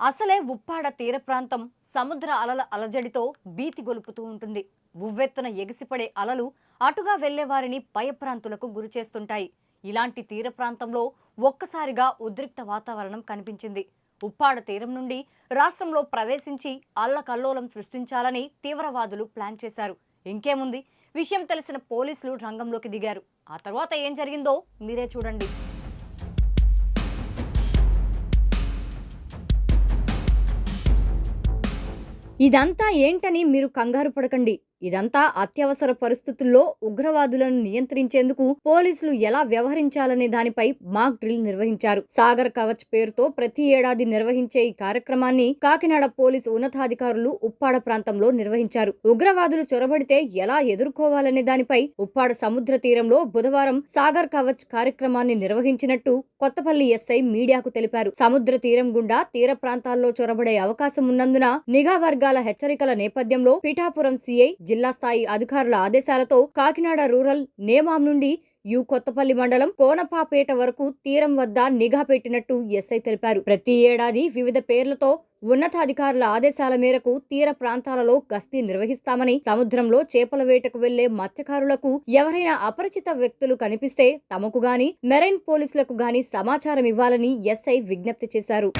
అసలే ఉప్పాడ తీర ప్రాంతం సముద్ర అలల అలజడితో భీతి గొలుపుతూ ఉంటుంది. ఉవ్వెత్తున ఎగిసిపడే అలలు అటుగా వెళ్ళేవారిని భయప్రాంతులకు గురిచేస్తుంటాయి ఇలాంటి తీర ప్రాంతంలో ఒక్కసారిగా ఉద్రిక్త వాతావరణం కనిపించింది. ఉప్పాడ తీరం నుండి రాష్ట్రంలో ప్రవేశించి అల్లకల్లోలం సృష్టించాలని తీవ్రవాదులు ప్లాన్ చేశారు. ఇంకేముంది? విషయం తెలిసిన పోలీసులు రంగంలోకి దిగారు. ఆ తర్వాత ఏం జరిగిందో మీరే చూడండి. ఇదంతా ఏంటని మీరు కంగారు పడకండి. ఇదంతా అత్యవసర పరిస్థితుల్లో ఉగ్రవాదులను నియంత్రించేందుకు పోలీసులు ఎలా వ్యవహరించాలనే దానిపై మాక్ డ్రిల్ నిర్వహించారు. సాగర్ కవచ్ పేరుతో ప్రతి ఏడాది నిర్వహించే ఈ కార్యక్రమాన్ని కాకినాడ పోలీసు ఉన్నతాధికారులు ఉప్పాడ ప్రాంతంలో నిర్వహించారు. ఉగ్రవాదులు చొరబడితే ఎలా ఎదుర్కోవాలనే దానిపై ఉప్పాడ సముద్ర తీరంలో బుధవారం సాగర్ కవచ్ కార్యక్రమాన్ని నిర్వహించినట్టు కొత్తపల్లి ఎస్ఐ మీడియాకు తెలిపారు. సముద్ర తీరం గుండా తీర ప్రాంతాల్లో చొరబడే అవకాశం ఉన్నందున నిఘా వర్గాల హెచ్చరికల నేపథ్యంలో పిఠాపురం సిఐ జిల్లా స్థాయి అధికారుల ఆదేశాలతో కాకినాడ రూరల్ నేమాం నుండి యు కొత్తపల్లి మండలం కోనపాపేట వరకు తీరం వద్ద నిఘా పెట్టినట్టు ఎస్ఐ తెలిపారు. ప్రతి ఏడాది వివిధ పేర్లతో ఉన్నతాధికారుల ఆదేశాల మేరకు తీర ప్రాంతాలలో గస్తీ నిర్వహిస్తామని సముద్రంలో చేపల వేటకు వెళ్ళే మత్స్యకారులకు ఎవరైనా అపరిచిత వ్యక్తులు కనిపిస్తే తమకు గాని మెరైన్ పోలీసులకు గాని సమాచారం ఇవ్వాలని ఎస్ఐ విజ్ఞప్తి చేశారు.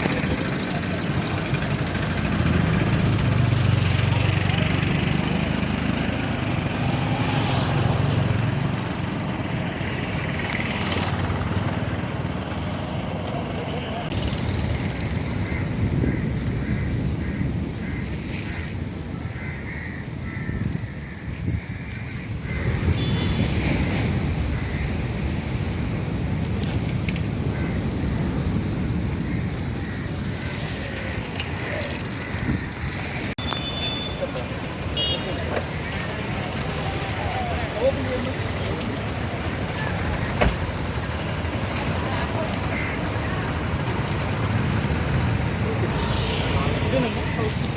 Yang.